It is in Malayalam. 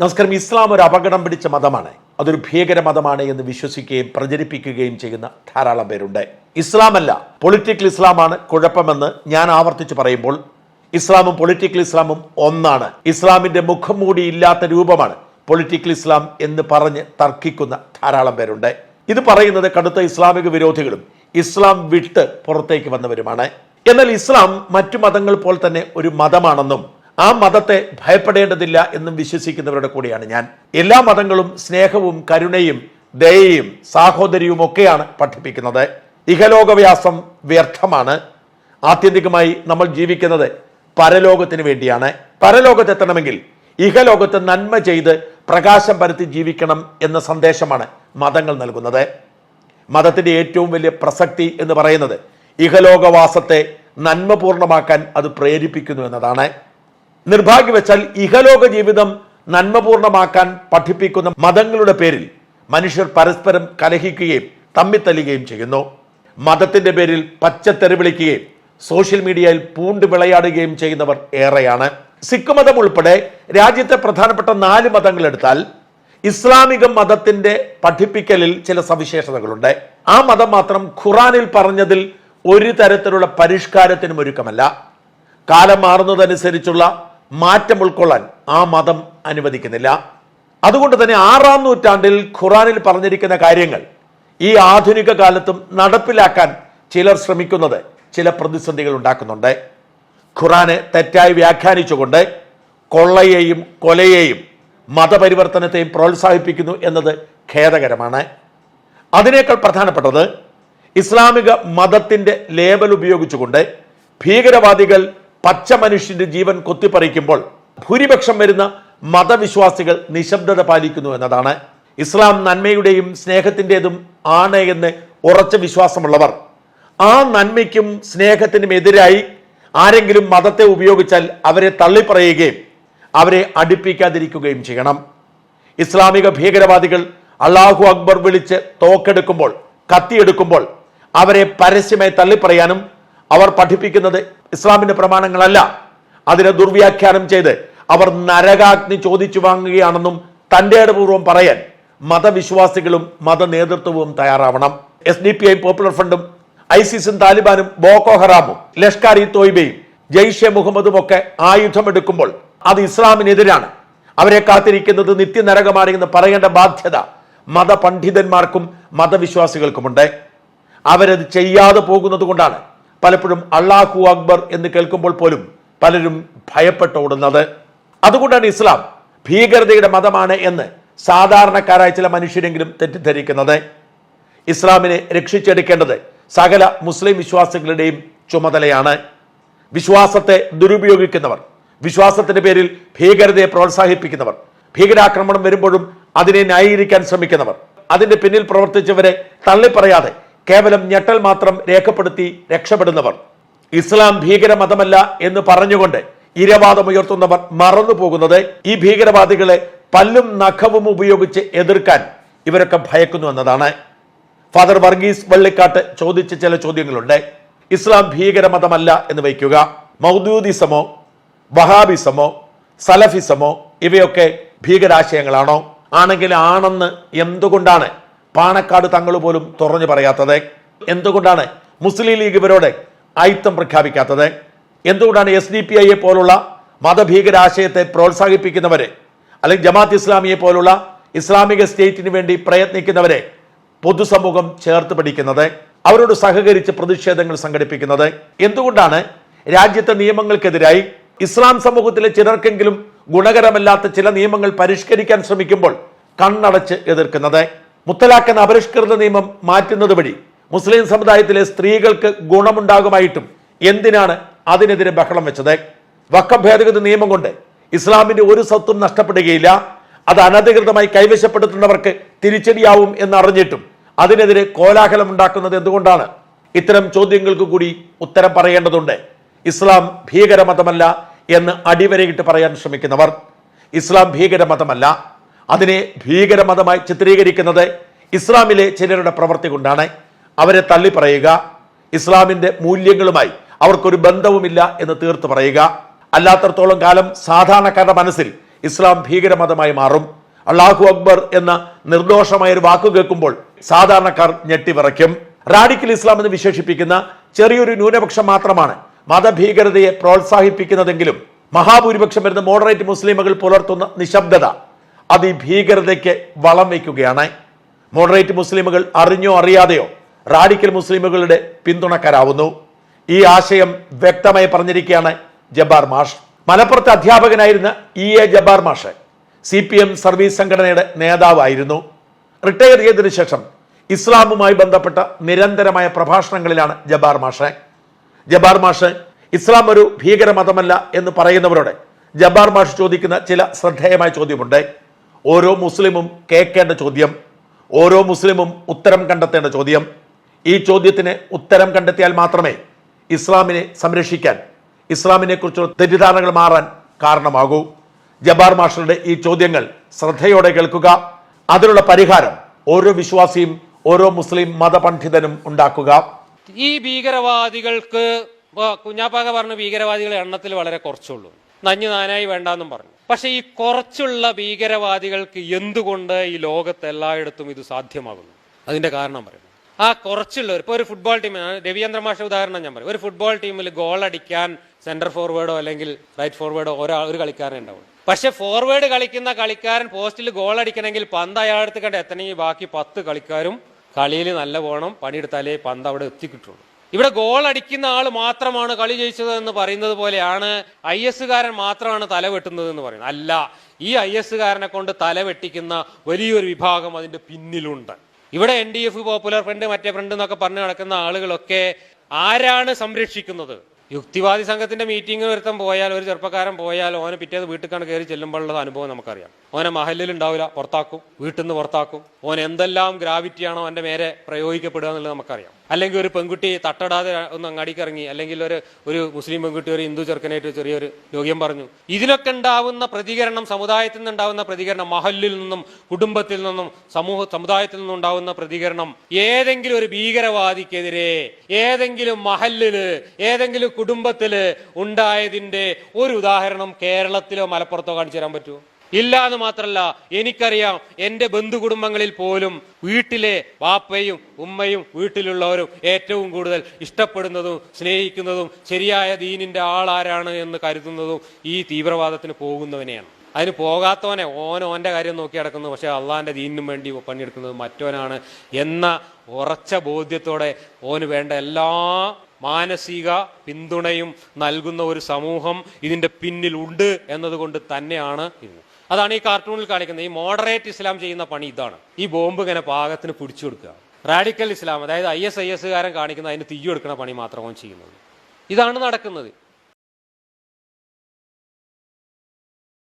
നമസ്കാരം. ഇസ്ലാം ഒരു അപകടം പിടിച്ച മതമാണ്. അതൊരു ഭീകര മതമാണ് എന്ന് വിശ്വസിക്കുകയും പ്രചരിപ്പിക്കുകയും ചെയ്യുന്ന ധാരാളം പേരുണ്ട്. ഇസ്ലാമല്ല പൊളിറ്റിക്കൽ ഇസ്ലാമാണ് കുഴപ്പമെന്ന് ഞാൻ ആവർത്തിച്ച് പറയുമ്പോൾ ഇസ്ലാമും പൊളിറ്റിക്കൽ ഇസ്ലാമും ഒന്നാണ്. ഇസ്ലാമിന്റെ മുഖം മൂടി ഇല്ലാത്ത രൂപമാണ് പൊളിറ്റിക്കൽ ഇസ്ലാം എന്ന് പറഞ്ഞ് തർക്കിക്കുന്ന ധാരാളം പേരുണ്ട്. ഇത് പറയുന്നത് കടുത്ത ഇസ്ലാമിക വിരോധികളും ഇസ്ലാം വിട്ട് പുറത്തേക്ക് വന്നവരുമാണ്. എന്നാൽ ഇസ്ലാം മറ്റു മതങ്ങൾ പോലെ തന്നെ ഒരു മതമാണെന്നും ആ മതത്തെ ഭയപ്പെടേണ്ടതില്ല എന്നും വിശ്വസിക്കുന്നവരുടെ കൂടെയാണ് ഞാൻ. എല്ലാ മതങ്ങളും സ്നേഹവും കരുണയും ദയയും സാഹോദര്യവും ഒക്കെയാണ് പഠിപ്പിക്കുന്നത്. ഇഹലോകവ്യാസം വ്യർത്ഥമാണ്. ആത്യന്തികമായി നമ്മൾ ജീവിക്കുന്നത് പരലോകത്തിന് വേണ്ടിയാണ്. പരലോകത്തെത്തണമെങ്കിൽ ഇഹലോകത്ത് നന്മ ചെയ്ത് പ്രകാശം പരത്തി ജീവിക്കണം എന്ന സന്ദേശമാണ് മതങ്ങൾ നൽകുന്നത്. മതത്തിന്റെ ഏറ്റവും വലിയ പ്രസക്തി എന്ന് പറയുന്നത് ഇഹലോകവാസത്തെ നന്മപൂർണമാക്കാൻ അത് പ്രേരിപ്പിക്കുന്നു എന്നതാണ്. നിർഭാഗ്യവശാൽ ഇഹലോക ജീവിതം നന്മപൂർണമാക്കാൻ പഠിപ്പിക്കുന്ന മതങ്ങളുടെ പേരിൽ മനുഷ്യർ പരസ്പരം കലഹിക്കുകയും തമ്മിത്തല്ലുകയും ചെയ്യുന്നു. മതത്തിന്റെ പേരിൽ പച്ചത്തെറി വിളിക്കുകയും സോഷ്യൽ മീഡിയയിൽ പൂണ്ട് വിളയാടുകയും ചെയ്യുന്നവർ ഏറെയാണ്. സിഖ് മതം ഉൾപ്പെടെ രാജ്യത്തെ പ്രധാനപ്പെട്ട നാല് മതങ്ങൾ എടുത്താൽ ഇസ്ലാമിക മതത്തിന്റെ പഠിപ്പിക്കലിൽ ചില സവിശേഷതകളുണ്ട്. ആ മതം മാത്രം ഖുറാനിൽ പറഞ്ഞതിൽ ഒരു തരത്തിലുള്ള പരിഷ്കാരത്തിനും ഒരുക്കമല്ല. കാലം മാറുന്നതനുസരിച്ചുള്ള മാറ്റം ഉൾക്കൊള്ളാൻ ആ മതം അനുവദിക്കുന്നില്ല. അതുകൊണ്ട് തന്നെ ആറാം നൂറ്റാണ്ടിൽ ഖുറാനിൽ പറഞ്ഞിരിക്കുന്ന കാര്യങ്ങൾ ഈ ആധുനിക കാലത്തും നടപ്പിലാക്കാൻ ചിലർ ശ്രമിക്കുന്നത് ചില പ്രതിസന്ധികൾ ഉണ്ടാക്കുന്നുണ്ട്. ഖുറാനെ തെറ്റായി വ്യാഖ്യാനിച്ചുകൊണ്ട് കൊള്ളയെയും കൊലയെയും മതപരിവർത്തനത്തെയും പ്രോത്സാഹിപ്പിക്കുന്നു എന്നത് ഖേദകരമാണ്. അതിനേക്കാൾ പ്രധാനപ്പെട്ടത് ഇസ്ലാമിക മതത്തിന്റെ ലേബൽ ഉപയോഗിച്ചുകൊണ്ട് ഭീകരവാദികൾ പച്ച മനുഷ്യന്റെ ജീവൻ കൊത്തിപ്പറിക്കുമ്പോൾ ഭൂരിപക്ഷം വരുന്ന മതവിശ്വാസികൾ നിശബ്ദത പാലിക്കുന്നു എന്നതാണ്. ഇസ്ലാം നന്മയുടെയും സ്നേഹത്തിന്റെതും ആണ് എന്ന് ഉറച്ച വിശ്വാസമുള്ളവർ. ആ നന്മയ്ക്കും സ്നേഹത്തിനും എതിരായി ആരെങ്കിലും മതത്തെ ഉപയോഗിച്ചാൽ അവരെ തള്ളിപ്പറയുകയും അവരെ അടുപ്പിക്കാതിരിക്കുകയും ചെയ്യണം. ഇസ്ലാമിക ഭീകരവാദികൾ അള്ളാഹു അക്ബർ വിളിച്ച് തോക്കെടുക്കുമ്പോൾ കത്തിയെടുക്കുമ്പോൾ അവരെ പരസ്യമായി തള്ളിപ്പറയാനും അവർ പഠിപ്പിക്കുന്നത് ഇസ്ലാമിന്റെ പ്രമാണങ്ങളല്ല. അതിനെ ദുർവ്യാഖ്യാനം ചെയ്ത് അവർ നരകാഗ്നി ചോദിച്ചു വാങ്ങുകയാണെന്നും തന്റെ പൂർവം പറയാൻ മതവിശ്വാസികളും മത നേതൃത്വവും തയ്യാറാവണം S D P I popular ഫ്രണ്ടും ഐസിസും താലിബാനും ബോക്കോ ഹറാമും ലഷ്കർ ഇ തോയ്ബയും ജയ്ഷെ മുഹമ്മദും ഒക്കെ ആയുധമെടുക്കുമ്പോൾ അത് ഇസ്ലാമിനെതിരാണ്. അവരെ കാത്തിരിക്കുന്നത് നിത്യനരകമാണ് എന്ന് പറയേണ്ട ബാധ്യത മതപണ്ഡിതന്മാർക്കും മതവിശ്വാസികൾക്കുമുണ്ട്. അവരത് ചെയ്യാതെ പോകുന്നത് കൊണ്ടാണ് പലപ്പോഴും അള്ളാഹു അക്ബർ എന്ന് കേൾക്കുമ്പോൾ പോലും പലരും ഭയപ്പെട്ടോടുന്നത്. അതുകൊണ്ടാണ് ഇസ്ലാം ഭീകരതയുടെ മതമാണ് എന്ന് സാധാരണക്കാരായ ചില മനുഷ്യരെങ്കിലും തെറ്റിദ്ധരിക്കുന്നത്. ഇസ്ലാമിനെ രക്ഷിച്ചെടുക്കേണ്ടത് സകല മുസ്ലിം വിശ്വാസികളുടെയും ചുമതലയാണ്. വിശ്വാസത്തെ ദുരുപയോഗിക്കുന്നവർ വിശ്വാസത്തിന്റെ പേരിൽ ഭീകരതയെ പ്രോത്സാഹിപ്പിക്കുന്നവർ ഭീകരാക്രമണം വരുമ്പോഴും അതിനെ ന്യായീകരിക്കാൻ ശ്രമിക്കുന്നവർ അതിന്റെ പിന്നിൽ പ്രവർത്തിച്ചവരെ തള്ളിപ്പറയാതെ കേവലം ഞെട്ടൽ മാത്രം രേഖപ്പെടുത്തി രക്ഷപ്പെടുന്നവർ. ഇസ്ലാം ഭീകര മതമല്ല എന്ന് പറഞ്ഞുകൊണ്ട് ഇരവാദമുയർത്തുന്നവർ മറന്നു പോകുന്നത് ഈ ഭീകരവാദികളെ പല്ലും നഖവും ഉപയോഗിച്ച് എതിർക്കാൻ ഇവരൊക്കെ ഭയക്കുന്നു എന്നതാണ്. ഫാദർ വർഗീസ് വള്ളിക്കാട്ട് ചോദിച്ച ചില ചോദ്യങ്ങളുണ്ട്. ഇസ്ലാം ഭീകരമതമല്ല എന്ന് വയ്ക്കുക. മൗദൂദിസമോ വഹാബിസമോ സലഫിസമോ ഇവയൊക്കെ ഭീകരാശയങ്ങളാണോ? ആണെങ്കിൽ ആണെന്ന് എന്തുകൊണ്ടാണ് പാണക്കാട് തങ്ങൾ പോലും തുറഞ്ഞു പറയാത്തത്. എന്തുകൊണ്ടാണ് മുസ്ലിം ലീഗ് ഇവരോട് ആയുത്തം പ്രഖ്യാപിക്കാത്തത്? എന്തുകൊണ്ടാണ് എസ് ഡി പി ഐയെ പോലുള്ള മതഭീകരാശയത്തെ പ്രോത്സാഹിപ്പിക്കുന്നവരെ അല്ലെങ്കിൽ ജമാത്ത് ഇസ്ലാമിയെ പോലുള്ള ഇസ്ലാമിക സ്റ്റേറ്റിന് വേണ്ടി പ്രയത്നിക്കുന്നവരെ പൊതുസമൂഹം ചേർത്ത് പിടിക്കുന്നത്? അവരോട് സഹകരിച്ച് പ്രതിഷേധങ്ങൾ സംഘടിപ്പിക്കുന്നത്? എന്തുകൊണ്ടാണ് രാജ്യത്തെ നിയമങ്ങൾക്കെതിരായി ഇസ്ലാം സമൂഹത്തിലെ ചിലർക്കെങ്കിലും ഗുണകരമല്ലാത്ത ചില നിയമങ്ങൾ പരിഷ്കരിക്കാൻ ശ്രമിക്കുമ്പോൾ കണ്ണടച്ച് എതിർക്കുന്നത്? മുത്തലാഖ് എന്ന അപരിഷ്കൃത നിയമം മാറ്റുന്നത് വഴി മുസ്ലിം സമുദായത്തിലെ സ്ത്രീകൾക്ക് ഗുണമുണ്ടാകുമായിട്ടും എന്തിനാണ് അതിനെതിരെ ബഹളം വെച്ചത്? വക്ക ഭേദഗതി നിയമം കൊണ്ട് ഇസ്ലാമിന്റെ ഒരു സ്വത്തും നഷ്ടപ്പെടുകയില്ല. അത് അനധികൃതമായി കൈവശപ്പെടുത്തുന്നവർക്ക് തിരിച്ചടിയാവും എന്നറിഞ്ഞിട്ടും അതിനെതിരെ കോലാഹലം ഉണ്ടാക്കുന്നത് എന്തുകൊണ്ടാണ്? ഇത്തരം ചോദ്യങ്ങൾക്ക് കൂടി ഉത്തരം പറയേണ്ടതുണ്ട്. ഇസ്ലാം ഭീകരമതമല്ല എന്ന് അടിവരയിട്ട് പറയാൻ ശ്രമിക്കുന്നവർ. ഇസ്ലാം ഭീകരമതമല്ല. അതിനെ ഭീകരമതമായി ചിത്രീകരിക്കുന്നത് ഇസ്ലാമിലെ ചിലരുടെ പ്രവൃത്തി കൊണ്ടാണ്. അവരെ തള്ളി പറയുക ഇസ്ലാമിന്റെ മൂല്യങ്ങളുമായി അവർക്കൊരു ബന്ധവുമില്ല എന്ന് തീർത്ത് പറയുക. അല്ലാത്തടത്തോളം കാലം സാധാരണക്കാരുടെ മനസ്സിൽ ഇസ്ലാം ഭീകരമതമായി മാറും. അള്ളാഹു അക്ബർ എന്ന നിർദോഷമായ ഒരു വാക്കു കേൾക്കുമ്പോൾ സാധാരണക്കാർ ഞെട്ടിവിറയ്ക്കും. റാഡിക്കൽ ഇസ്ലാം എന്ന് വിശേഷിപ്പിക്കുന്ന ചെറിയൊരു ന്യൂനപക്ഷം മാത്രമാണ് മതഭീകരതയെ പ്രോത്സാഹിപ്പിക്കുന്നതെങ്കിലും മഹാഭൂരിപക്ഷം വരുന്ന മോഡറേറ്റ് മുസ്ലിമുകൾ പുലർത്തുന്ന നിശബ്ദത. അത് ഈ ഭീകരതയ്ക്ക് വളം വയ്ക്കുകയാണ്. മോഡറേറ്റ് മുസ്ലിമുകൾ അറിഞ്ഞോ അറിയാതെയോ റാഡിക്കൽ മുസ്ലിമുകളുടെ പിന്തുണക്കാരാവുന്നു. ഈ ആശയം വ്യക്തമായി പറഞ്ഞിരിക്കുകയാണ് ജബ്ബാർ മാഷ്. മലപ്പുറത്തെ അധ്യാപകനായിരുന്ന ഇ എ ജബ്ബാർ മാഷ് സി പി എം സർവീസ് സംഘടനയുടെ നേതാവായിരുന്നു. റിട്ടയർ ചെയ്തതിനു ശേഷം ഇസ്ലാമുമായി ബന്ധപ്പെട്ട നിരന്തരമായ പ്രഭാഷണങ്ങളിലാണ് ജബ്ബാർ മാഷ്. ജബ്ബാർ മാഷ് ഇസ്ലാം ഒരു ഭീകരമതമല്ല എന്ന് പറയുന്നവരോട് ജബ്ബാർ മാഷ് ചോദിക്കുന്ന ചില ശ്രദ്ധേയമായ ചോദ്യമുണ്ട്. ഓരോ മുസ്ലിമും കേൾക്കേണ്ട ചോദ്യം ഓരോ മുസ്ലിമും ഉത്തരം കണ്ടെത്തേണ്ട ചോദ്യം. ഈ ചോദ്യത്തിന് ഉത്തരം കണ്ടെത്തിയാൽ മാത്രമേ ഇസ്ലാമിനെ സംരക്ഷിക്കാൻ ഇസ്ലാമിനെ കുറിച്ചുള്ള തെറ്റിദ്ധാരണകൾ മാറാൻ കാരണമാകൂ. ജബാർ മാഷറുടെ ഈ ചോദ്യങ്ങൾ ശ്രദ്ധയോടെ കേൾക്കുക. അതിനുള്ള പരിഹാരം ഓരോ വിശ്വാസിയും ഓരോ മുസ്ലിം മതപണ്ഡിതനും ഉണ്ടാക്കുക. ഈ ഭീകരവാദികൾക്ക് കുഞ്ഞാപ്പാക പറഞ്ഞ ഭീകരവാദികളെ എണ്ണത്തിൽ വളരെ കുറച്ചുള്ളൂ. നഞ്ഞു നാനായി വേണ്ടെന്നും പറഞ്ഞു. പക്ഷെ ഈ കുറച്ചുള്ള ഭീകരവാദികൾക്ക് എന്തുകൊണ്ട് ഈ ലോകത്ത് എല്ലായിടത്തും ഇത് സാധ്യമാകുന്നു? അതിന്റെ കാരണം പറയുന്നു ആ കുറച്ചുള്ളവർ ഇപ്പൊ ഒരു ഫുട്ബോൾ ടീം രവീന്ദ്ര മാഷ ഉദാഹരണം ഞാൻ പറയും. ഒരു ഫുട്ബോൾ ടീമിൽ ഗോൾ അടിക്കാൻ സെന്റർ ഫോർവേഡോ അല്ലെങ്കിൽ റൈറ്റ് ഫോർവേഡോ ഒരാൾ ഒരു കളിക്കാരൻ ഉണ്ടാവും പക്ഷെ ഫോർവേഡ് കളിക്കുന്ന കളിക്കാരൻ പോസ്റ്റിൽ ഗോൾ അടിക്കണമെങ്കിൽ പന്ത് അയാളെടുത്ത് കണ്ട് എത്തണമെങ്കിൽ ബാക്കി പത്ത് കളിക്കാരും കളിയിൽ നല്ല പോകണം പണിയെടുത്താലേ പന്ത് അവിടെ എത്തിക്കിട്ടുള്ളൂ. ഇവിടെ ഗോൾ അടിക്കുന്ന ആൾ മാത്രമാണ് കളി ജയിച്ചത് എന്ന് പറയുന്നത് പോലെയാണ് ഐ എസ് കാരൻ മാത്രമാണ് തല വെട്ടുന്നത് എന്ന് പറയുന്നത്. അല്ല ഈ ഐ എസ് കാരനെ കൊണ്ട് തല വെട്ടിക്കുന്ന വലിയൊരു വിഭാഗം അതിന്റെ പിന്നിലുണ്ട്. ഇവിടെ N D F popular front മറ്റേ ഫ്രണ്ട് എന്നൊക്കെ പറഞ്ഞു നടക്കുന്ന ആളുകളൊക്കെ ആരാണ് സംരക്ഷിക്കുന്നത്? യുക്തിവാദി സംഘത്തിന്റെ മീറ്റിംഗ് ഒരുത്തം പോയാൽ ഒരു ചെറുപ്പക്കാരൻ പോയാൽ ഓനെ പിറ്റേത് വീട്ടിൽ കയറി ചെല്ലുമ്പോഴുള്ള അനുഭവം നമുക്കറിയാം. ഓനെ മഹലിൽ ഉണ്ടാവില്ല പുറത്താക്കും വീട്ടിൽ നിന്ന് പുറത്താക്കും. ഓൻ എന്തെല്ലാം ഗ്രാവിറ്റിയാണോ അവന്റെ മേരെ പ്രയോഗിക്കപ്പെടുക എന്നുള്ളത് നമുക്കറിയാം. അല്ലെങ്കിൽ ഒരു പെൺകുട്ടി തട്ടടാതെ ഒന്ന് അങ്ങാടിക്ക് ഇറങ്ങി അല്ലെങ്കിൽ ഒരു ഒരു മുസ്ലിം പെൺകുട്ടി ഒരു ഹിന്ദു ചെറുക്കനായിട്ട് ചെറിയൊരു രോഗ്യം പറഞ്ഞു. ഇതിനൊക്കെ ഉണ്ടാവുന്ന പ്രതികരണം സമുദായത്തിൽ നിന്നുണ്ടാവുന്ന പ്രതികരണം മഹല്ലിൽ നിന്നും കുടുംബത്തിൽ നിന്നും സമൂഹ സമുദായത്തിൽ നിന്നും ഉണ്ടാവുന്ന പ്രതികരണം ഏതെങ്കിലും ഒരു ഭീകരവാദിക്കെതിരെ ഏതെങ്കിലും മഹല്ലിൽ ഏതെങ്കിലും കുടുംബത്തിൽ ഉണ്ടായതിന്റെ ഒരു ഉദാഹരണം കേരളത്തിലോ മലപ്പുറത്തോ കാണിച്ചു തരാൻ പറ്റുമോ? ഇല്ല എന്ന് മാത്രല്ല എനിക്കറിയാം എന്റെ ബന്ധുകുടുംബങ്ങളിൽ പോലും വീട്ടിലെ വാപ്പയും ഉമ്മയും വീട്ടിലുള്ളവരും ഏറ്റവും കൂടുതൽ ഇഷ്ടപ്പെടുന്നതും സ്നേഹിക്കുന്നതും ശരിയായ ദീനിന്റെ ആളാരാണ് എന്ന് കരുതുന്നതും ഈ തീവ്രവാദത്തിന് പോകുന്നവനെയാണ്. അതിന് പോകാത്തവനെ ഓൻ ഓന്റെ കാര്യം നോക്കി നടക്കുന്നു പക്ഷെ അള്ളാഹിന്റെ ദീനിനും വേണ്ടി പണിയെടുക്കുന്നത് മറ്റവനാണ് എന്ന ഉറച്ച ബോധ്യത്തോടെ ഓന് വേണ്ട എല്ലാ മാനസിക പിന്തുണയും നൽകുന്ന ഒരു സമൂഹം ഇതിന്റെ പിന്നിലുണ്ട് എന്നതുകൊണ്ട് തന്നെയാണ് ഇത്. അതാണ് ഈ കാർട്ടൂണിൽ കാണിക്കുന്നത്. ഈ മോഡറേറ്റ് ഇസ്ലാം ചെയ്യുന്ന പണി ഇതാണ്. ഈ ബോംബ് ഇങ്ങനെ പാകത്തിന് പിടിച്ചു കൊടുക്കുക. റാഡിക്കൽ ഇസ്ലാം അതായത് ഐ എസ് ഐ എസ് കാരൻ കാണിക്കുന്ന അതിന് തീ കൊടുക്കുന്ന പണി മാത്രമാണ് ചെയ്യുന്നത്. ഇതാണ് നടക്കുന്നത്.